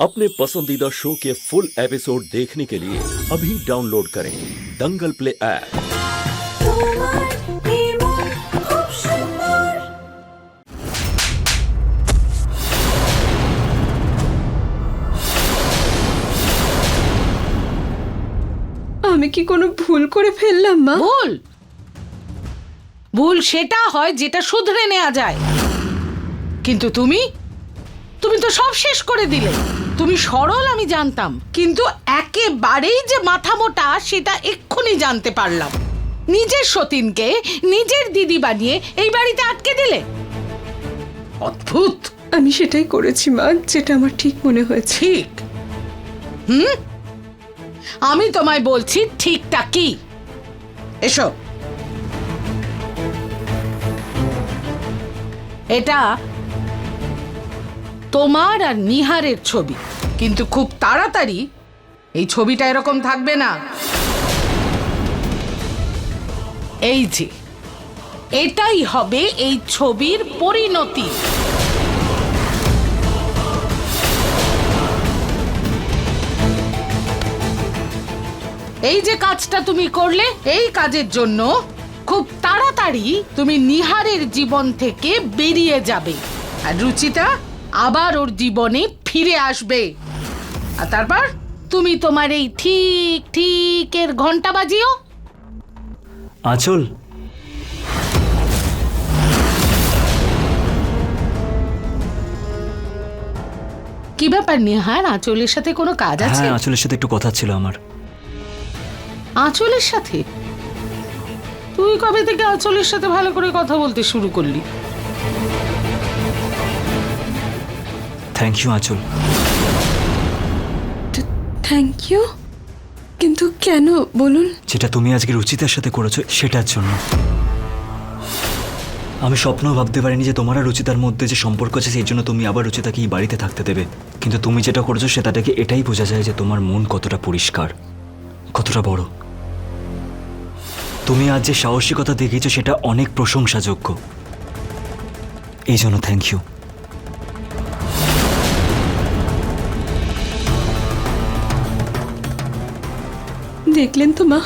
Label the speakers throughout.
Speaker 1: अपने पसंदीदा शो के फुल एपिसोड देखने के लिए अभी डाउनलोड करें दंगल प्ले ऐप
Speaker 2: তোমার নির্মল খুব সুন্দর
Speaker 3: আমি কি কোনো ভুল করে ফেললাম মা
Speaker 4: ভুল ভুল সেটা হয় যেটা শুধরে নেওয়া যায় কিন্তু তুমি তুমি তো সব শেষ করে দিলে। তুমি সরল আমি জানতাম। কিন্তু একেবারেই যে মাথা মোটা সেটা এক্ষুনি জানতে পারলাম। নিজের সতীনকে নিজের দিদি বানিয়ে এই বাড়িতে আটকে দিলে। অদ্ভুত।
Speaker 3: আমি সেটাই করেছি মা যেটা আমার ঠিক মনে হয়েছে।
Speaker 4: ঠিক? হুম? আমি তোমায় বলছি ঠিকটা কি? এসো। এটা তোমার আর নিহারের ছবি। কিন্তু খুব তাড়াতাড়ি এই ছবিটা এরকম থাকবে না। এই যে, এটাই হবে এই ছবির পরিণতি। এই যে কাজটা তুমি করলে, এই কাজের জন্য খুব তাড়াতাড়ি তুমি নিহারের জীবন থেকে বেরিয়ে যাবে। আর রুচিতা আবার ওর জীবনে ফিরে আসবে। আর তারপর তুমি তোমার এই ঠিক ঠিকের ঘণ্টা বাজিও।
Speaker 5: আঁচল।
Speaker 4: কি ব্যাপার নিহার? আঁচলের সাথে কোনো কাজ আছে?
Speaker 5: হ্যাঁ আঁচলের সাথে একটু কথা ছিল আমার।
Speaker 4: আঁচলের সাথে? তুই কবে থেকে আঁচলের সাথে ভালো করে কথা বলতে শুরু করলি?
Speaker 5: Thank you Anchal
Speaker 3: thank you কিন্তু কেন? বলুন।
Speaker 5: যেটা তুমি আজকে রুচিতার সাথে করেছ সেটার জন্য। আমি স্বপ্নও ভাবতে পারিনি যে তোমার আর রুচিতার মধ্যে যে সম্পর্ক আছে সেই জন্য তুমি আবার রুচিতাকে এই বাড়িতে থাকতে দেবে। কিন্তু তুমি যেটা করেছ সেটা থেকে এটাই বোঝা যায় যে তোমার মন কতটা পরিষ্কার কতটা বড়। তুমি আজ যে সাহসিকতা দেখিয়েছো সেটা অনেক প্রশংসাযোগ্য। এই জন্য থ্যাংক ইউ
Speaker 3: দেখলেন তো মা?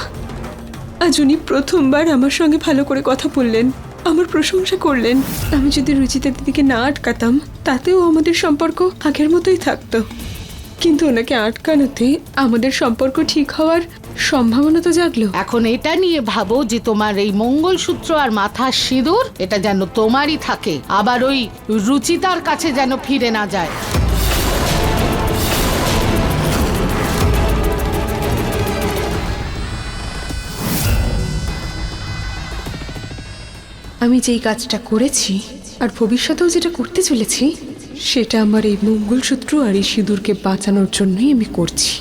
Speaker 3: আজ উনি প্রথমবার আমার সঙ্গে ভালো করে কথা বললেন, আমার প্রশংসা করলেন। আমি যদি রুচিতা দিদিকে না আটকাতাম, তাতেও আমাদের সম্পর্ক আগের মতোই থাকতো। কিন্তু ওনাকে আটকানোতে আমাদের সম্পর্ক ঠিক হওয়ার সম্ভাবনা তো জাগলো।
Speaker 4: এখন এটা নিয়ে ভাবো যে তোমার এই মঙ্গলসূত্র আর মাথার সিঁদুর, এটা যেন তোমারই থাকে। আবার ওই রুচিতার কাছে যেন ফিরে না যায়।
Speaker 3: আমি যেই কাজটা করেছি আর ভবিষ্যতেও যেটা করতে চলেছি, সেটা আমার এই মঙ্গলসূত্র আর এই সিঁদুরকে বাঁচানোর জন্যই আমি করছি।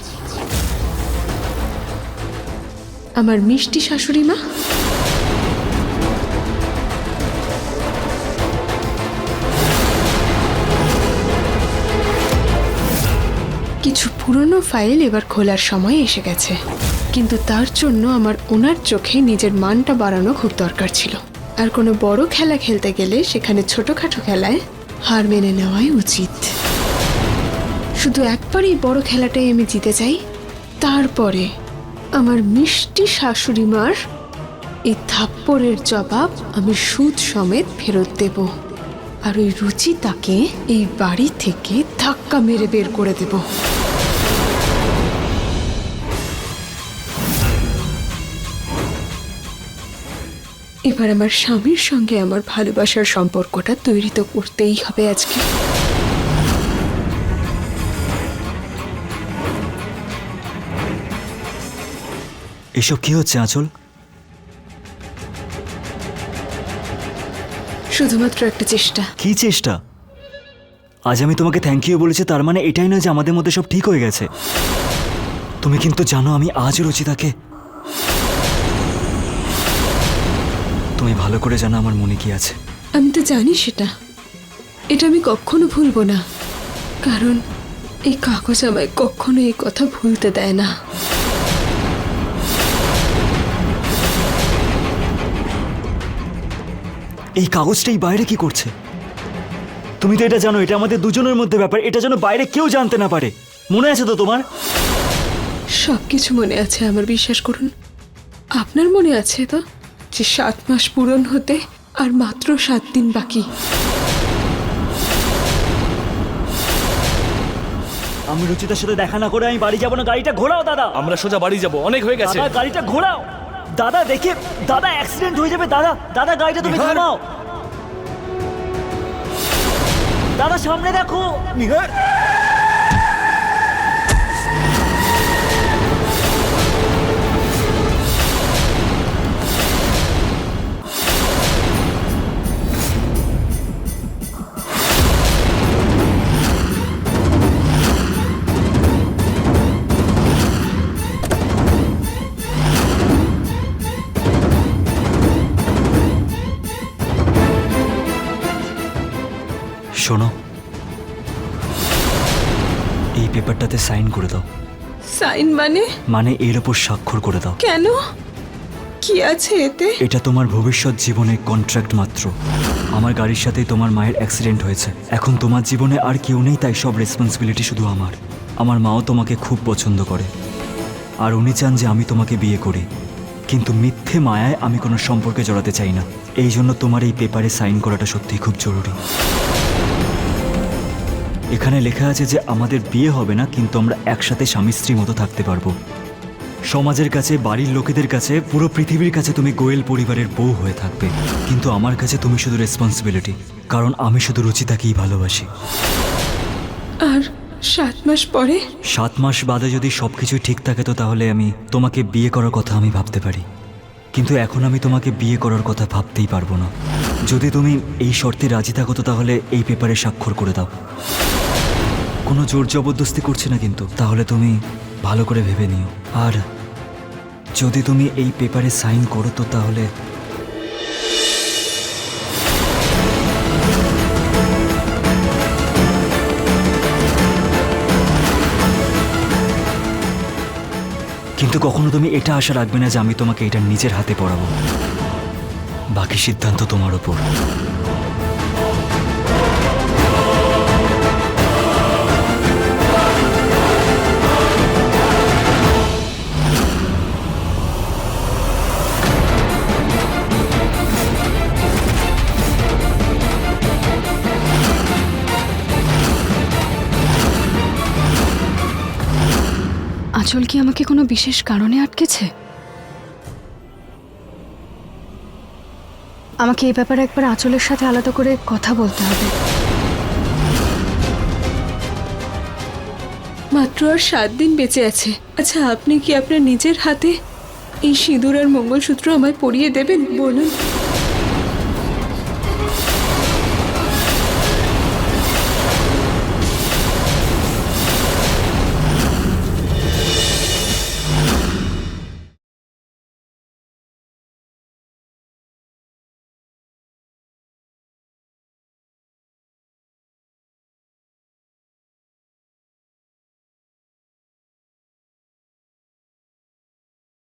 Speaker 3: আমার মিষ্টি শাশুড়ি মা? কিছু পুরনো ফাইল এবার খোলার সময় এসে গেছে। কিন্তু তার জন্য আমার ওনার চোখে নিজের মানটা বাড়ানো খুব দরকার ছিল। আর কোনো বড় খেলা খেলতে গেলে সেখানে ছোটোখাটো খেলায় হার মেনে নেওয়াই উচিত। শুধু একবারই বড় খেলাটাই আমি জিতে যাই, তারপরে আমার মিষ্টি শাশুড়ি মার এই থাপ্পড়ের জবাব আমি সুদ সমেত ফেরত দেব। আর ওই রুচি তাকে এই বাড়ি থেকে ধাক্কা মেরে বের করে দেব। এবার আমার স্বামীর সঙ্গে আমার ভালোবাসার সম্পর্কটা তৈরি তো করতেই হবে আজকে।
Speaker 5: এসব কি হচ্ছে আঁচল?
Speaker 3: শুধুমাত্র একটা চেষ্টা।
Speaker 5: কি চেষ্টা? আজ আমি তোমাকে থ্যাংক ইউ বলেছি তার মানে এটাই নয় যে আমাদের মধ্যে সব ঠিক হয়ে গেছে। তুমি কিন্তু জানো আমি আজ রুচিতাকে। তুমি ভালো করে জানো আমার মনে কি আছে।
Speaker 3: আমি তো জানি সেটা। এটা আমি কখনো ভুলবো না। কারণ এই কাগজ আমায় কখনো এই কথা ভুলতে দেয় না।
Speaker 5: এই কাগজটা এই বাইরে কি করছে? তুমি তো এটা জানো এটা আমাদের দুজনের মধ্যে ব্যাপার এটা যেন বাইরে কেউ জানতে না পারে। মনে আছে তো তোমার?
Speaker 3: সব কিছু মনে আছে আমার বিশ্বাস করুন। আপনার মনে আছে তো? যে সাত মাস পূরণ হতে আর মাত্র সাত দিন বাকি।
Speaker 5: আমি রুচিতার সাথে দেখা না করে আমি বাড়ি যাব না গাড়িটা ঘোরাও দাদা।
Speaker 6: আমরা সোজা বাড়ি যাব অনেক হয়ে গেছে।
Speaker 5: দাদা গাড়িটা ঘোরাও। দাদা দেখে দাদা অ্যাক্সিডেন্ট হয়ে যাবে দাদা দাদা গাড়িটা তুমি
Speaker 6: নিহার!
Speaker 5: থামাও। দাদা সামনে দেখো।
Speaker 6: নিহার।
Speaker 5: শোনো। এই পেপারটাতে সাইন করে দাও।
Speaker 3: সাইন মানে?
Speaker 5: মানে এর ওপর স্বাক্ষর করে দাও।
Speaker 3: কেন? কি আছে এতে?
Speaker 5: এটা তোমার ভবিষ্যৎ জীবনে কন্ট্রাক্ট মাত্র। আমার গাড়ির সাথেই তোমার মায়ের অ্যাক্সিডেন্ট হয়েছে। এখন তোমার জীবনে আর কেউ নেই তাই সব রেসপন্সিবিলিটি শুধু আমার। আমার মাও তোমাকে খুব পছন্দ করে। আর উনি চান যে আমি তোমাকে বিয়ে করি। কিন্তু মিথ্যে মায়ায় আমি কোনো সম্পর্কে জড়াতে চাই না। এই জন্য তোমার এই পেপারে সাইন করাটা সত্যিই খুব জরুরি। এখানে লেখা আছে যে আমাদের বিয়ে হবে না কিন্তু আমরা একসাথে স্বামী স্ত্রী মতো থাকতে পারব। সমাজের কাছে বাড়ির লোকেদের কাছে পুরো পৃথিবীর কাছে তুমি গোয়েল পরিবারের বউ হয়ে থাকবে। কিন্তু আমার কাছে তুমি শুধু রেসপন্সিবিলিটি কারণ আমি শুধু রুচিতাকেই ভালোবাসি।
Speaker 3: আর সাত মাস পরে?
Speaker 5: সাত মাস বাদে যদি সব কিছুই ঠিক থাকে তো তাহলে আমি তোমাকে বিয়ে করার কথা আমি ভাবতে পারি। কিন্তু এখন আমি তোমাকে বিয়ে করার কথা ভাবতেই পারব না। যদি তুমি এই শর্তে রাজি থাকো তো তাহলে এই পেপারে স্বাক্ষর করে দাও। কোনো জোর জবরদস্তি করছে না কিন্তু। তাহলে তুমি ভালো করে ভেবে নিও। আর যদি তুমি এই পেপারে সাইন করো তো তাহলে কিন্তু কখনো তুমি এটা আশা রাখবে না যে আমি তোমাকে এটা নিজের হাতে পড়াবো। বাকি সিদ্ধান্ত তোমার ওপর।
Speaker 7: আঁচল কি আমাকে কোনো বিশেষ কারণে আটকেছে? আমাকে এই ব্যাপারে একবার আঁচলের সাথে আলাদা করে কথা বলতে হবে।
Speaker 3: মাত্র আর সাত দিন বেঁচে আছে। আচ্ছা আপনি কি আপনার নিজের হাতে এই সিঁদুর আর মঙ্গলসূত্র আমায় পরিয়ে দেবেন? বলুন।